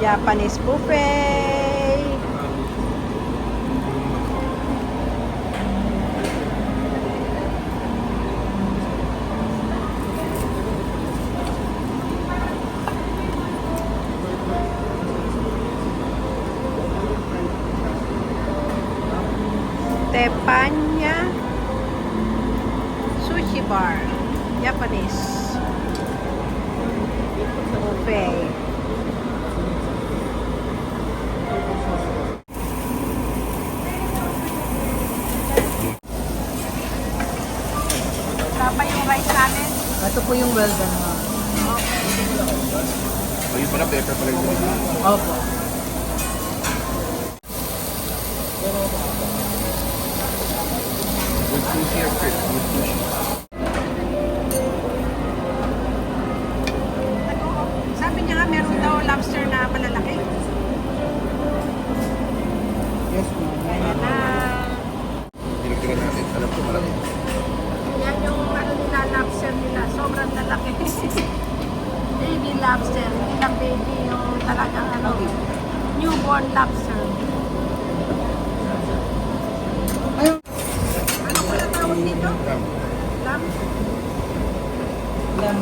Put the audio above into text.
Japanese buffet. Tepanya Sushi Bar. Japanese. Buffet. Tapa yung rice namin. Ito po yung well done, ma'am. Ayun pala, pepper pala yun. Opo. With sushi or fish? With sushi. Sabi niya nga meron daw lobster na malalaki. Yes, ma'am. Ayan na. Tinagtigan natin. Alam ko malaki. lobster, ilang baby yung talagang ano, newborn lobster. Ano pala tawag nito? Lamb? Lamb.